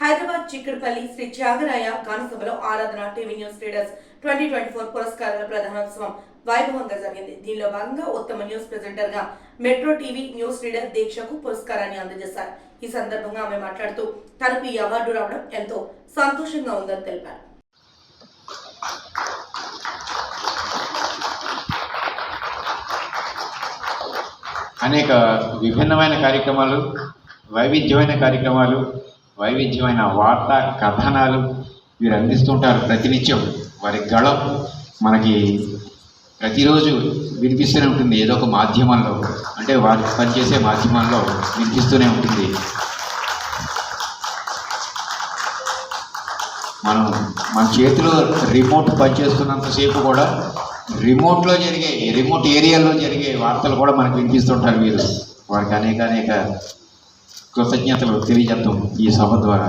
హైదరాబాద్ చిక్కడపల్లి శ్రీ త్యాగరాయ గానసభలో ఆరాధన TV news readers twenty twenty four పురస్కారాల ప్రధానోత్సవం వైభవంగా జరిగింది దీనిలో భాగంగా ఉత్తమ న్యూస్ ప్రెజెంటర్గా మెట్రో టీవీ న్యూస్ రీడర్ దీక్షకు పురస్కారాన్ని అందజేశారు. ఈ సందర్భంగా ఆమె మాట్లాడుతూ తనకు ఈ అవార్డు రావడం ఎంతో సంతోషంగా ఉందని తెలిపారు. అనేక విభిన్నమైన కార్యక్రమాలు వైవిధ్యమైన కార్యక్రమాలు వైవిధ్యమైన వార్తా కథనాలు వీరు అందిస్తుంటారు ప్రతినిత్యం. వారి గళం మనకి ప్రతిరోజు వినిపిస్తూనే ఉంటుంది. ఏదో ఒక మాధ్యమంలో అంటే వారు పనిచేసే మాధ్యమంలో వినిపిస్తూనే ఉంటుంది. మనం మన చేతిలో రిమోట్ పనిచేస్తున్నంతసేపు కూడా రిమోట్లో జరిగే రిమోట్ ఏరియాలో జరిగే వార్తలు కూడా మనకు వినిపిస్తుంటారు వీరు వారికి అనేక అనేక కృతజ్ఞతలు తెలియజేద్దాం ఈ సభ ద్వారా.